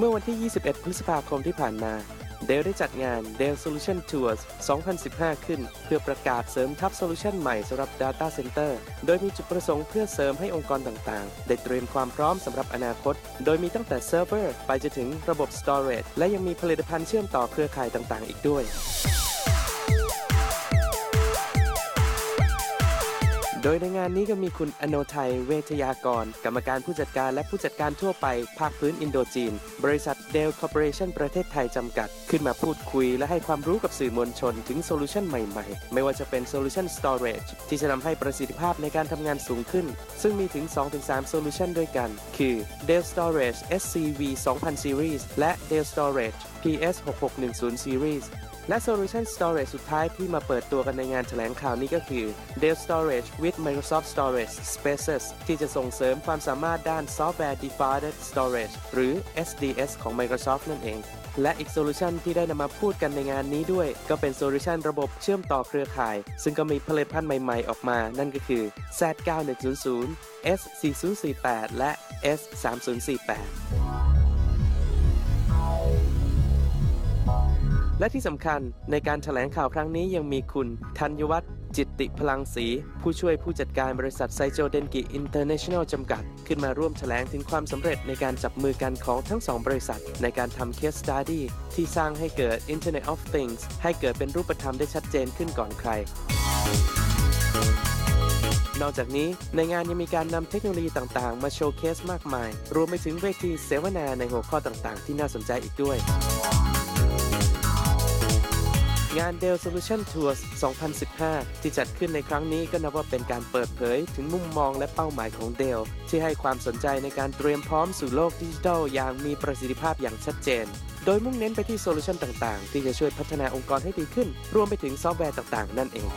มื่อวันที่ 21 พฤษภาคมที่ผ่านมา เดลได้จัดงาน Dell Solution Tours 2015 ขึ้น เพื่อประกาศเสริมทัพโซลูชันใหม่สำหรับ Data Center โดยมีจุดประสงค์เพื่อเสริมให้องค์กรต่างๆ ได้เตรียมความพร้อมสำหรับอนาคต โดยมีตั้งแต่เซิร์ฟเวอร์ไปจนถึงระบบ Storage และยังมีผลิตภัณฑ์เชื่อมต่อเครือข่ายต่างๆ อีกด้วย โดยในงานนี้ก็มีคุณอโนไทยเวทยากร กรรมการผู้จัดการและผู้จัดการทั่วไป ภาคพื้นอินโดจีน บริษัทเดลคอร์ปอเรชั่นประเทศไทยจำกัด ขึ้นมาพูดคุยและให้ความรู้กับสื่อมวลชนถึงโซลูชันใหม่ๆ ไม่ว่าจะเป็นโซลูชัน Storage ที่จะทำให้ประสิทธิภาพในการทำงานสูงขึ้น ซึ่งมีถึง 2-3โซลูชันด้วยกัน คือ Dell Storage SCV 2000 Series และ Dell Storage PS 6610 Series และ Solution Storage สุดท้ายที่มาเปิดตัวกันในงานแถลงข่าวนี้ก็คือ Dell Storage with Microsoft Storage Spaces ที่จะส่งเสริมความสามารถด้าน Software Defined Storage หรือ SDS ของ Microsoft นั่นเอง และอีกโซลูชันที่ได้นำมาพูดกันในงานนี้ด้วย ก็เป็นโซลูชันระบบเชื่อมต่อเครือข่าย ซึ่งก็มีผลิตภัณฑ์ใหม่ๆ ออกมา นั่นก็คือ Z9100 S4048 และ S3048 และที่สำคัญในการถแถลงข่าวครั้งนี้ยังมีคุณ ธัญวัฒน์จิตติพลังศรีผู้ช่วยผู้จัดการบริษัทไซโจเดนกิอินเตอร์เนชั่นแนลจำกัด ขึ้นมาร่วมแถลงถึงความสำเร็จในการจับมือกันของทั้งสองบริษัท ในการทำ case study ที่สร้างให้เกิด Internet of Things ให้เกิดเป็นรูปธรรมได้ชัดเจนขึ้นก่อนใคร นอกจากนี้ในงานยังมีการนำเทคโนโลยีต่างๆ มาโชว์เคสมากมาย รวมไปถึงเวทีเสวนาในหัวข้อต่างๆ ที่น่าสนใจอีกด้วย งาน Dell Solution Tours 2015 ที่จัดขึ้นในครั้งนี้ก็นับว่าเป็นการเปิดเผย ถึงมุมมองและเป้าหมายของ Dell ที่ให้ความสนใจในการเตรียมพร้อมสู่โลกดิจิทัลอย่างมีประสิทธิภาพอย่างชัดเจน โดยมุ่งเน้นไปที่โซลูชันต่างๆ ที่จะช่วยพัฒนาองค์กรให้ดีขึ้น รวมไปถึงซอฟต์แวร์ต่างๆ นั่นเอง